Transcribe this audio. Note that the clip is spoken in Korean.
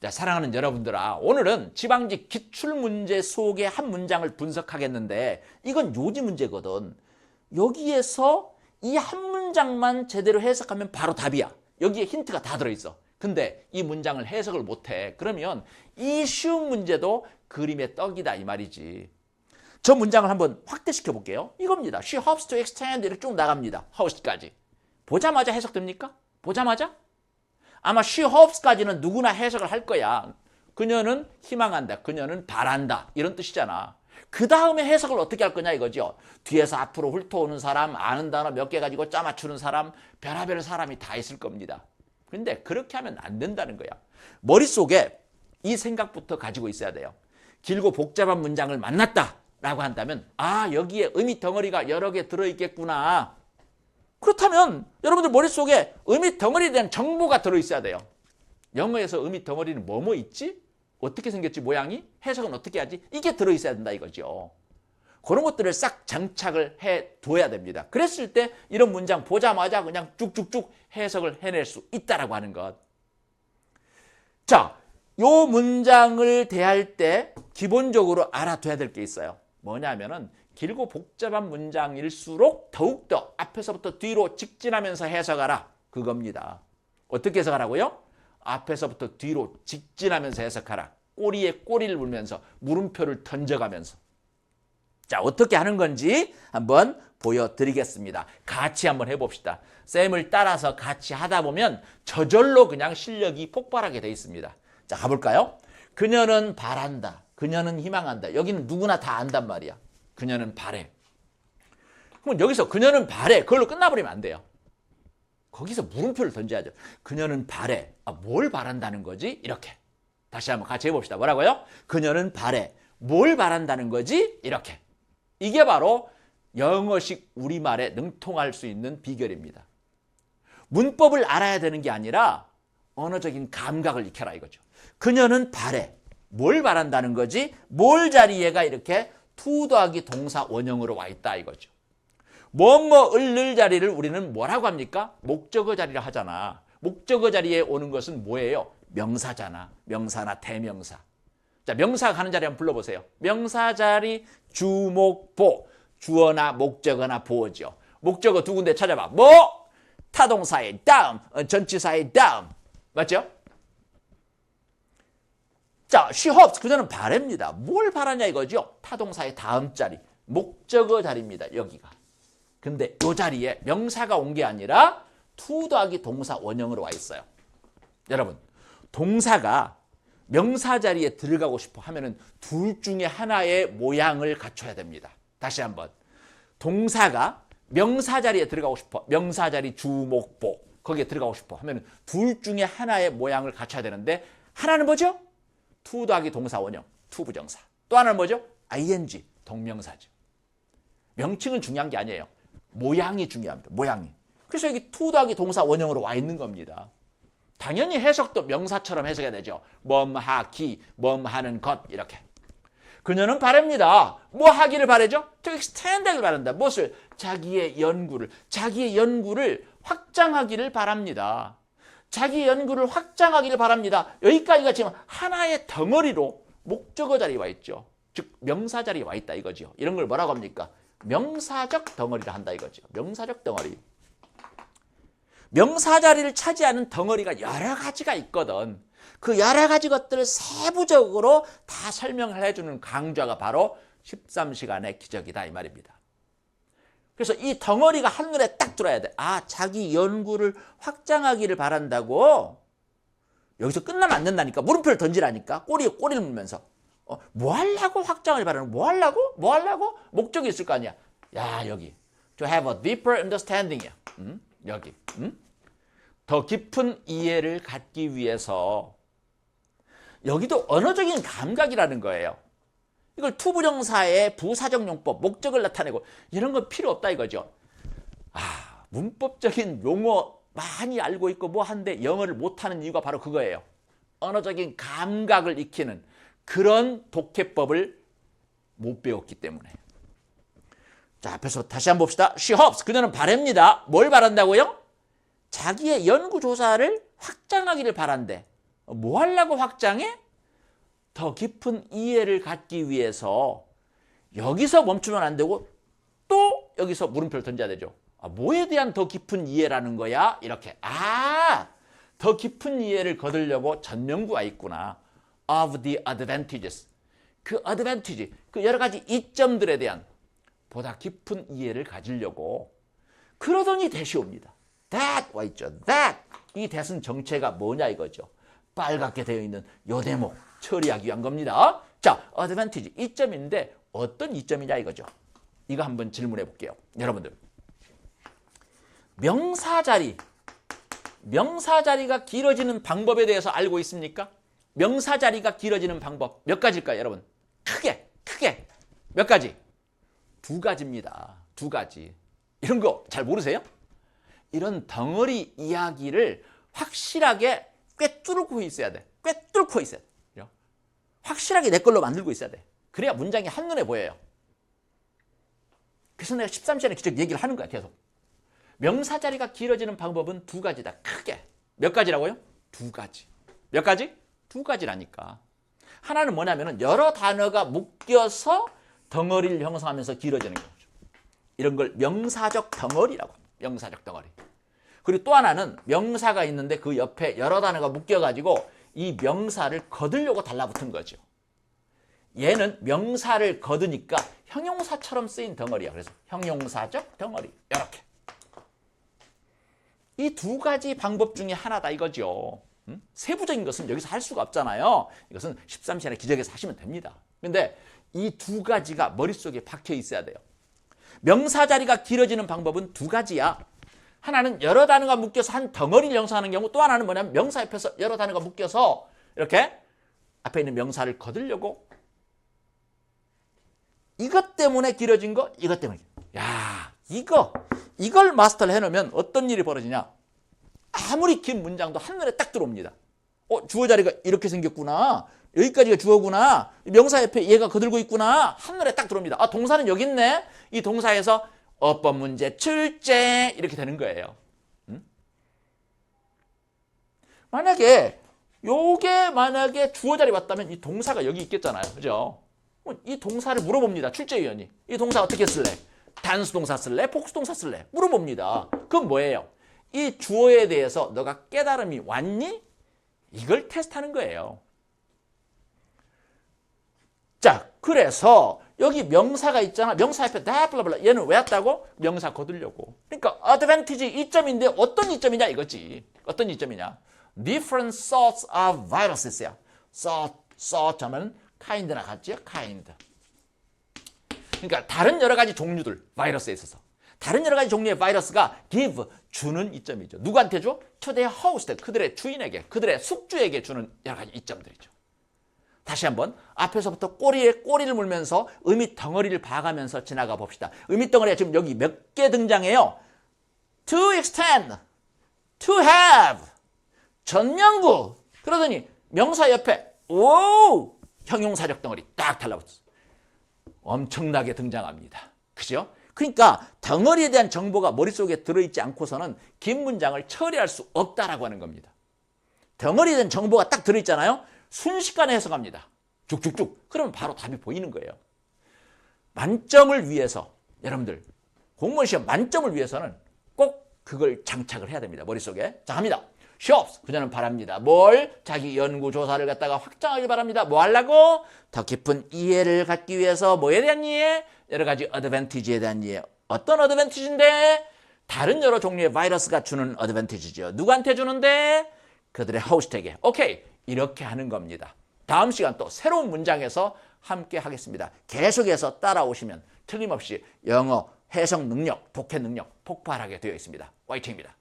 자, 사랑하는 여러분들아, 오늘은 지방직 기출 문제 속의 한 문장을 분석하겠는데 이건 요지 문제거든. 여기에서 이 한 문장만 제대로 해석하면 바로 답이야. 여기에 힌트가 다 들어있어. 근데 이 문장을 해석을 못해. 그러면 이 쉬운 문제도 그림의 떡이다 이 말이지. 저 문장을 한번 확대시켜 볼게요. 이겁니다. She hopes to extend 이렇게 쭉 나갑니다. hopes까지. 보자마자 해석됩니까? 보자마자? 아마 she hopes까지는 누구나 해석을 할 거야. 그녀는 희망한다. 그녀는 바란다. 이런 뜻이잖아. 그 다음에 해석을 어떻게 할 거냐 이거죠. 뒤에서 앞으로 훑어오는 사람, 아는 단어 몇 개 가지고 짜 맞추는 사람, 별하별 사람이 다 있을 겁니다. 근데 그렇게 하면 안 된다는 거야. 머릿속에 이 생각부터 가지고 있어야 돼요. 길고 복잡한 문장을 만났다. 라고 한다면, 아, 여기에 의미 덩어리가 여러 개 들어있겠구나. 그렇다면 여러분들 머릿속에 의미 덩어리에 대한 정보가 들어있어야 돼요. 영어에서 의미 덩어리는 뭐뭐 있지? 어떻게 생겼지 모양이? 해석은 어떻게 하지? 이게 들어있어야 된다 이거죠. 그런 것들을 싹 장착을 해 둬야 됩니다. 그랬을 때 이런 문장 보자마자 그냥 쭉쭉쭉 해석을 해낼 수 있다라고 하는 것. 자, 요 문장을 대할 때 기본적으로 알아둬야 될 게 있어요. 뭐냐면은 길고 복잡한 문장일수록 더욱더 앞에서부터 뒤로 직진하면서 해석하라. 그겁니다. 어떻게 해석하라고요? 앞에서부터 뒤로 직진하면서 해석하라. 꼬리에 꼬리를 물면서 물음표를 던져가면서. 자, 어떻게 하는 건지 한번 보여드리겠습니다. 같이 한번 해봅시다. 쌤을 따라서 같이 하다 보면 저절로 그냥 실력이 폭발하게 돼 있습니다. 자, 가볼까요? 그녀는 바란다. 그녀는 희망한다. 여기는 누구나 다 안단 말이야. 그녀는 바래. 그럼 여기서 그녀는 바래. 그걸로 끝나버리면 안 돼요. 거기서 물음표를 던져야죠. 그녀는 바래. 아, 뭘 바란다는 거지? 이렇게. 다시 한번 같이 해봅시다. 뭐라고요? 그녀는 바래. 뭘 바란다는 거지? 이렇게. 이게 바로 영어식 우리말에 능통할 수 있는 비결입니다. 문법을 알아야 되는 게 아니라 언어적인 감각을 익혀라 이거죠. 그녀는 바래. 뭘 바란다는 거지? 뭘 자리에가 이렇게 투 더하기 동사 원형으로 와 있다 이거죠. 뭐뭐을 늘 자리를 우리는 뭐라고 합니까? 목적어 자리를 하잖아. 목적어 자리에 오는 것은 뭐예요? 명사잖아. 명사나 대명사. 자, 명사 가는 자리 한번 불러보세요. 명사 자리 주목보. 주어나 목적어나 보어죠. 목적어 두 군데 찾아봐. 뭐? 타동사의 다음, 어, 전치사의 다음. 맞죠? 자, she hopes. 그녀는 바랍니다. 뭘 바라냐 이거죠? 타동사의 다음 자리. 목적어 자리입니다. 여기가. 근데 이 자리에 명사가 온 게 아니라 투 더하기 동사 원형으로 와 있어요. 여러분, 동사가 명사 자리에 들어가고 싶어 하면은 둘 중에 하나의 모양을 갖춰야 됩니다. 다시 한번. 동사가 명사 자리에 들어가고 싶어. 명사 자리 주목보. 거기에 들어가고 싶어 하면은 둘 중에 하나의 모양을 갖춰야 되는데 하나는 뭐죠? 투 더하기 동사 원형, 투 부정사. 또 하나는 뭐죠? ing, 동명사죠. 명칭은 중요한 게 아니에요. 모양이 중요합니다. 모양이. 그래서 여기 투 더하기 동사 원형으로 와 있는 겁니다. 당연히 해석도 명사처럼 해석해야 되죠. 멈하기, 멈하는 것 이렇게. 그녀는 바랍니다. 뭐 하기를 바라죠? to extend하기를 바란다. 무엇을? 자기의 연구를, 자기의 연구를 확장하기를 바랍니다. 자기 연구를 확장하기를 바랍니다. 여기까지가 지금 하나의 덩어리로 목적어 자리에 와 있죠. 즉 명사 자리에 와 있다 이거죠. 이런 걸 뭐라고 합니까? 명사적 덩어리를 한다 이거죠. 명사적 덩어리. 명사 자리를 차지하는 덩어리가 여러 가지가 있거든. 그 여러 가지 것들을 세부적으로 다 설명을 해주는 강좌가 바로 13시간의 기적이다 이 말입니다. 그래서 이 덩어리가 한눈에 딱 들어야 돼. 아, 자기 연구를 확장하기를 바란다고? 여기서 끝나면 안 된다니까. 물음표를 던지라니까. 꼬리에 꼬리를 물면서. 어, 뭐 하려고 확장을 바라는 뭐 하려고? 뭐 하려고? 목적이 있을 거 아니야. 야, 여기. To have a deeper understanding이야. 음? 여기. 음? 더 깊은 이해를 갖기 위해서 여기도 언어적인 감각이라는 거예요. 이걸 투부정사의 부사적 용법, 목적을 나타내고 이런 건 필요 없다 이거죠. 아, 문법적인 용어 많이 알고 있고 뭐 한데 영어를 못하는 이유가 바로 그거예요. 언어적인 감각을 익히는 그런 독해법을 못 배웠기 때문에. 자, 앞에서 다시 한번 봅시다. She hopes. 그녀는 바랍니다. 뭘 바란다고요? 자기의 연구조사를 확장하기를 바란대. 뭐 하려고 확장해? 더 깊은 이해를 갖기 위해서 여기서 멈추면 안 되고 또 여기서 물음표를 던져야 되죠. 아, 뭐에 대한 더 깊은 이해라는 거야? 이렇게. 아, 더 깊은 이해를 거두려고 전명구가 있구나. of the advantages. 그 advantage, 그 여러 가지 이점들에 대한 보다 깊은 이해를 가지려고 그러더니 대시 옵니다. that 와 있죠. that 이 that은 정체가 뭐냐 이거죠. 빨갛게 되어 있는 요 대목 처리하기 위한 겁니다. 자, advantage 이점인데 어떤 이점이냐 이거죠. 이거 한번 질문해 볼게요. 여러분들. 명사 자리 명사 자리가 길어지는 방법에 대해서 알고 있습니까? 명사 자리가 길어지는 방법 몇 가지일까요, 여러분? 크게 크게 몇 가지? 두 가지입니다. 두 가지. 이런 거 잘 모르세요? 이런 덩어리 이야기를 확실하게 꿰뚫고 있어야 돼. 꿰뚫고 있어야 돼. 확실하게 내 걸로 만들고 있어야 돼. 그래야 문장이 한눈에 보여요. 그래서 내가 13시간에 기적 얘기를 하는 거야, 계속. 명사 자리가 길어지는 방법은 두 가지다. 크게. 몇 가지라고요? 두 가지. 몇 가지? 두 가지라니까. 하나는 뭐냐면은 여러 단어가 묶여서 덩어리를 형성하면서 길어지는 거죠. 이런 걸 명사적 덩어리라고 합니다. 명사적 덩어리. 그리고 또 하나는 명사가 있는데 그 옆에 여러 단어가 묶여가지고 이 명사를 거두려고 달라붙은 거죠. 얘는 명사를 거두니까 형용사처럼 쓰인 덩어리야. 그래서 형용사적 덩어리. 이렇게. 이 두 가지 방법 중에 하나다 이거죠. 음? 세부적인 것은 여기서 할 수가 없잖아요. 이것은 13시간의 기적에서 하시면 됩니다. 근데 이 두 가지가 머릿속에 박혀 있어야 돼요. 명사 자리가 길어지는 방법은 두 가지야. 하나는 여러 단어가 묶여서 한 덩어리를 형성하는 경우 또 하나는 뭐냐면 명사 옆에서 여러 단어가 묶여서 이렇게 앞에 있는 명사를 거두려고. 이것 때문에 길어진 거 이것 때문에 야 이거 이걸 마스터를 해놓으면 어떤 일이 벌어지냐? 아무리 긴 문장도 한눈에 딱 들어옵니다. 어 주어 자리가 이렇게 생겼구나. 여기까지가 주어구나. 명사 옆에 얘가 거들고 있구나. 한눈에 딱 들어옵니다. 아 동사는 여기 있네. 이 동사에서 어법 문제 출제 이렇게 되는 거예요. 음? 만약에 요게 만약에 주어 자리 왔다면 이 동사가 여기 있겠잖아요. 그죠? 이 동사를 물어봅니다 출제위원이. 이 동사 어떻게 쓸래? 단수 동사 쓸래? 복수 동사 쓸래? 물어봅니다. 그건 뭐예요? 이 주어에 대해서 너가 깨달음이 왔니? 이걸 테스트하는 거예요. 자, 그래서 여기 명사가 있잖아. 명사 옆에 다 블라블라. 얘는 왜 왔다고? 명사 거두려고. 그러니까 advantage 이점인데 어떤 이점이냐 이거지. 어떤 이점이냐? different sorts of viruses야. sort, sort 하면 kind나 같죠? kind. 그러니까 다른 여러 가지 종류들 바이러스에 있어서 다른 여러 가지 종류의 바이러스가 give 주는 이점이죠. 누구한테 줘? to host 그들의 주인에게, 그들의 숙주에게 주는 여러 가지 이점들이죠. 다시 한번 앞에서부터 꼬리에 꼬리를 물면서 의미 덩어리를 봐가면서 지나가 봅시다. 의미 덩어리가 지금 여기 몇 개 등장해요. To extend, to have, 전명구. 그러더니 명사 옆에 오 형용사적 덩어리 딱 달라붙어. 엄청나게 등장합니다. 그죠? 그러니까 덩어리에 대한 정보가 머릿속에 들어있지 않고서는 긴 문장을 처리할 수 없다라고 하는 겁니다. 덩어리에 대한 정보가 딱 들어있잖아요. 순식간에 해석합니다. 쭉쭉쭉. 그러면 바로 답이 보이는 거예요. 만점을 위해서 여러분들 공무원 시험 만점을 위해서는 꼭 그걸 장착을 해야 됩니다. 머릿속에. 자, 합니다. 쇼업스 그녀는 바랍니다. 뭘? 자기 연구 조사를 갖다가 확장하기 바랍니다. 뭐 하려고? 더 깊은 이해를 갖기 위해서 뭐에 대한 이해? 여러 가지 어드밴티지에 대한 이해. 어떤 어드밴티지인데? 다른 여러 종류의 바이러스가 주는 어드밴티지죠. 누구한테 주는데? 그들의 호스트에게. 오케이. 이렇게 하는 겁니다. 다음 시간 또 새로운 문장에서 함께 하겠습니다. 계속해서 따라오시면 틀림없이 영어 해석 능력, 독해 능력 폭발하게 되어 있습니다. 화이팅입니다.